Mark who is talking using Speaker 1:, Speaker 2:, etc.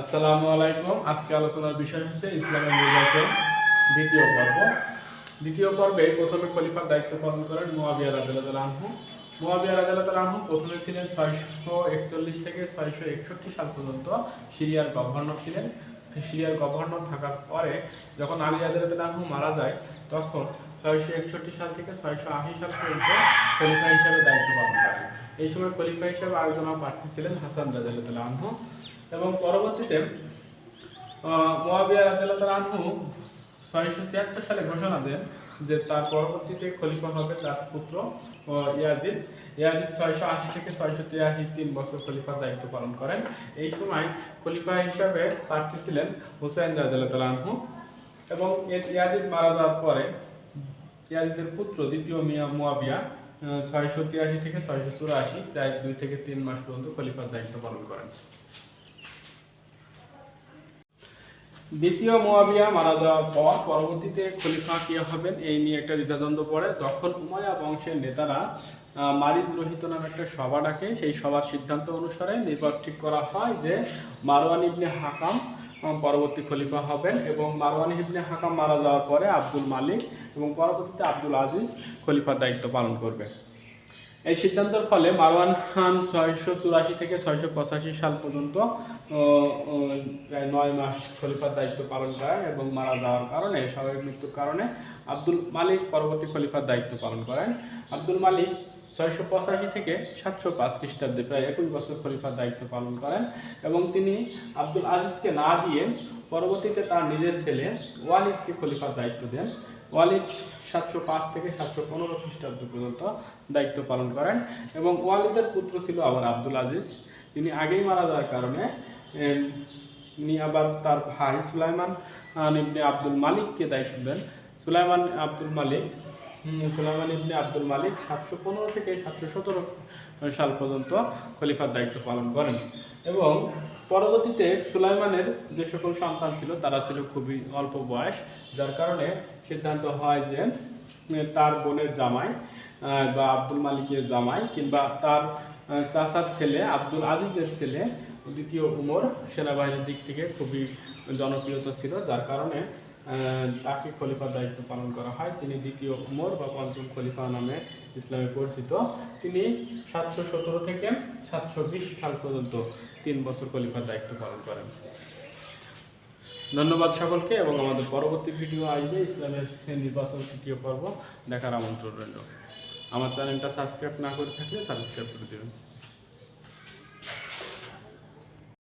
Speaker 1: আসসালামু আলাইকুম। আজকে আলোচনার বিষয় হচ্ছে ইসলামের নির্বাচন দ্বিতীয় পর্ব। দ্বিতীয় পর্বে প্রথমে খলিফার দায়িত্ব পালন করেন মুয়াবিয়া রাদিয়াল্লাহু আনহু। মুয়াবিয়া রাদিয়াল্লাহু আনহু প্রথমে ছিলেন ছয়শো একচল্লিশ থেকে ছয়শো একষট্টি সাল পর্যন্ত সিরিয়ার গভর্নর ছিলেন। সিরিয়ার গভর্নর থাকার পরে যখন আলী রাদিয়াল্লাহু আনহু মারা যায়, তখন ছয়শো একষট্টি সাল থেকে ছয়শো আশি সাল পর্যন্ত খলিফা হিসাবে দায়িত্ব পালন করেন। এই সময় খলিফা হিসাবে আলোচনা প্রার্থী ছিলেন হাসান রাদিয়াল্লাহু আনহু। এবং পরবর্তীতে মোয়াবিয়া রাদিয়াল্লাহু আনহু ছয়শো ছিয়াত্তর সালে ঘোষণা দেন যে তার পরবর্তীতে খলিফা হবে তার পুত্র ইয়াজিদ। ইয়াজিদ ছয়শো আশি থেকে ছয়শো তিরাশি তিন বছর খলিফার দায়িত্ব পালন করেন। এই সময় খলিফা হিসাবে প্রার্থী ছিলেন হুসাইন আনহু এবং ইয়াজিদ মারা যাওয়ার পরে ইয়াজিদের পুত্র দ্বিতীয় মিয়া মুয়াবিয়া ছয়শো তিরাশি থেকে ছয়শো চুরাশি, প্রায় দুই থেকে তিন মাস পর্যন্ত খলিফার দায়িত্ব পালন করেন। দ্বিতীয় মুয়াবিয়া মারা যাওয়ার পর পরবর্তীতে খলিফা কে হবেন? এই নিয়ে একটা দ্বিধাদ্বন্দ্ব পড়ে। তখন উমায়া বংশের নেতারা মারিদ রোহিত নামে একটা সভা ডাকে। সেই সভার সিদ্ধান্ত অনুসারে নির্বাচন ঠিক করা হয় যে, মারওয়ান ইবনে হাকাম পরবর্তী খলিফা হবেন এবং মারওয়ান ইবনে হাকাম মারা যাওয়ার পরে আব্দুল মালিক এবং পরবর্তীতে আব্দুল আজিজ খলিফার দায়িত্ব পালন করবে এই সিদ্ধান্তের ফলে মারওয়ান খান ছয়শো চুরাশি থেকে ছয়শো পঁচাশি সাল পর্যন্ত প্রায় নয় মাস খলিফার দায়িত্ব পালন করেন এবং মারা যাওয়ার কারণে, স্বাভাবিক মৃত্যুর কারণে আব্দুল মালিক পরবর্তী খলিফার দায়িত্ব পালন করেন। আব্দুল মালিক ছয়শো পঁচাশি থেকে সাতশো পাঁচ খ্রিস্টাব্দে প্রায় একুশ বছর খলিফার দায়িত্ব পালন করেন এবং তিনি আব্দুল আজিজকে না দিয়ে পরবর্তীতে তার নিজের ছেলে ওয়ালিদকে খলিফার দায়িত্ব দেন। ওয়ালিদ সাতশো পাঁচ থেকে সাতশো পনেরো খ্রিস্টাব্দ পর্যন্ত দায়িত্ব পালন করেন এবং ওয়ালিদের পুত্র ছিল আবার আব্দুল আজিজ। তিনি আগেই মারা যাওয়ার কারণে তিনি আবার তার ভাই সুলাইমান ইবনে আব্দুল মালিককে দায়িত্ব দেন। সুলাইমান আব্দুল মালিক সুলাইমান ইবনে আব্দুল মালিক সাতশো পনেরো থেকে সাতশো সতেরো সাল পর্যন্ত খলিফার দায়িত্ব পালন করেন। এবং পরবর্তীতে সুলাইমানের যে সকল সন্তান ছিল, তারা ছিল খুবই অল্প বয়স, যার কারণে সিদ্ধান্ত হয় যে তার বোনের জামাই বা আব্দুল মালিকের জামাই, কিংবা তার চাষার ছেলে, আব্দুল আজিজের ছেলে, দ্বিতীয় উমর সেনাবাহিনীর দিক থেকে খুবই জনপ্রিয়তা ছিল, যার কারণে তাকে খলিফার দায়িত্ব পালন করা হয়। তিনি দ্বিতীয় উমর বা পঞ্চম খলিফা নামে ইসলামে পরিচিত। তিনি সাতশো সতেরো থেকে সাতশো বিশ সাল পর্যন্ত তিন বছর খলিফার দায়িত্ব পালন করেন। ধন্যবাদ সকলকে এবং আমাদের পরবর্তী ভিডিও আসবে ইসলামের নির্বাচন তৃতীয় পর্ব দেখার আমন্ত্রণ রইল। আমার চ্যানেলটা সাবস্ক্রাইব না করে থাকলে সাবস্ক্রাইব করে দেবেন।